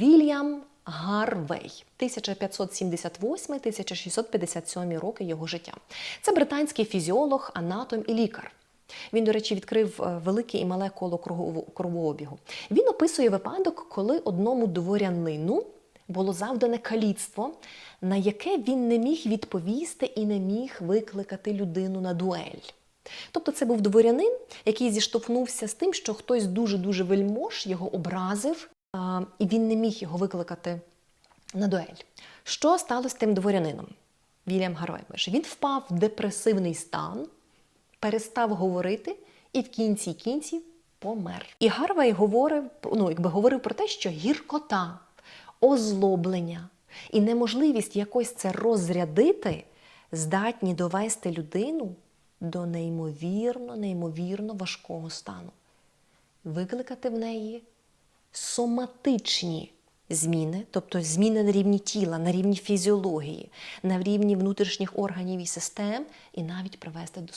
Вільям Гарвей, 1578-1657 роки його життя. Це британський фізіолог, анатом і лікар. Він, до речі, відкрив е, велике і мале коло кровообігу. Він описує випадок, коли одному дворянину було завдане каліцтво, на яке він не міг відповісти і не міг викликати людину на дуель. Тобто це був дворянин, який зіштовхнувся з тим, що хтось дуже-дуже вельмож його образив, і він не міг його викликати на дуель. Що сталося з тим дворянином? Вільям пише, він впав в депресивний стан, перестав говорити і в кінці кінців помер. І Гарвей говорив, ну, якби говорив про те, що гіркота, озлоблення і неможливість якось це розрядити здатні довести людину до неймовірно, неймовірно важкого стану, викликати в неї соматичні зміни, тобто зміни на рівні тіла, на рівні фізіології, на рівні внутрішніх органів і систем, і навіть привести до.